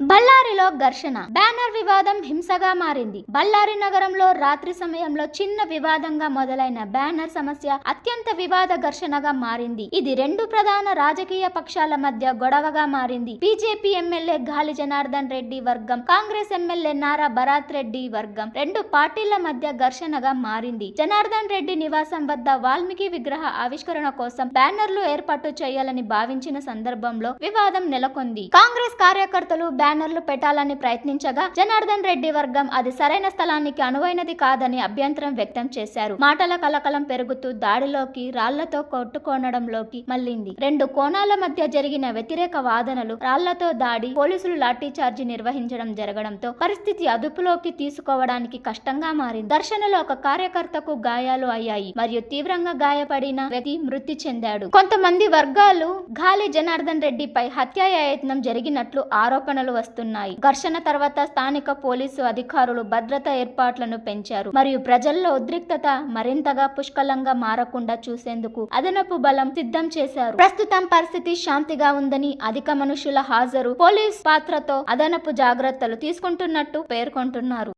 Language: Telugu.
బళ్ళారిలో ఘర్షణ. బ్యానర్ వివాదం హింసగా మారింది. బళ్ళారి నగరంలో రాత్రి సమయంలో చిన్న వివాదంగా మొదలైన బ్యానర్ సమస్య అత్యంత వివాద ఘర్షణగా మారింది. ఇది రెండు ప్రధాన రాజకీయ పక్షాల మధ్య గొడవగా మారింది. బీజేపీ ఎమ్మెల్యే గాలి జనార్దన్ రెడ్డి వర్గం కాంగ్రెస్ ఎమ్మెల్యే నారా భరత్ రెడ్డి వర్గం రెండు పార్టీల మధ్య ఘర్షణగా మారింది. జనార్దన్ రెడ్డి నివాసం వద్ద వాల్మీకి విగ్రహ ఆవిష్కరణ కోసం బ్యానర్లు ఏర్పాటు చేయాలని భావించిన సందర్భంలో వివాదం నెలకొంది. కాంగ్రెస్ కార్యకర్తలు బ్యానర్లు పెట్టాలని ప్రయత్నించగా జనార్దన్ రెడ్డి వర్గం అది సరైన స్థలానికి అనువైనది కాదని అభ్యంతరం వ్యక్తం చేశారు. మాటల కలకలం పెరుగుతూ దాడిలోకి రాళ్ళతో కొట్టుకోనడంలోకి మళ్ళింది. రెండు కోణాల మధ్య జరిగిన వ్యతిరేక వాదనలు రాళ్ళతో దాడి పోలీసులు లాఠీచార్జి నిర్వహించడం జరగడంతో పరిస్థితి అదుపులోకి తీసుకోవడానికి కష్టంగా మారింది. దర్శనలో ఒక కార్యకర్తకు గాయాలు అయ్యాయి మరియు తీవ్రంగా గాయపడిన వ్యక్తి మృతి చెందాడు. కొంతమంది వర్గాలు గాలి జనార్దన్ రెడ్డిపై హత్యాయత్నం జరిగినట్లు ఆరోపణలు వస్తున్నాయి. ఘర్షణ తర్వాత స్థానిక పోలీసు అధికారులు భద్రత ఏర్పాట్లను పెంచారు. మరియు ప్రజల్లో ఉద్రిక్తత మరింతగా పుష్కలంగా మారకుండా చూసేందుకు అదనపు బలం సిద్ధం చేశారు. ప్రస్తుతం పరిస్థితి శాంతిగా ఉందని అధిక మనుషుల హాజరు పోలీస్ పాత్రతో అదనపు జాగ్రత్తలు తీసుకుంటున్నట్టు పేర్కొంటున్నారు.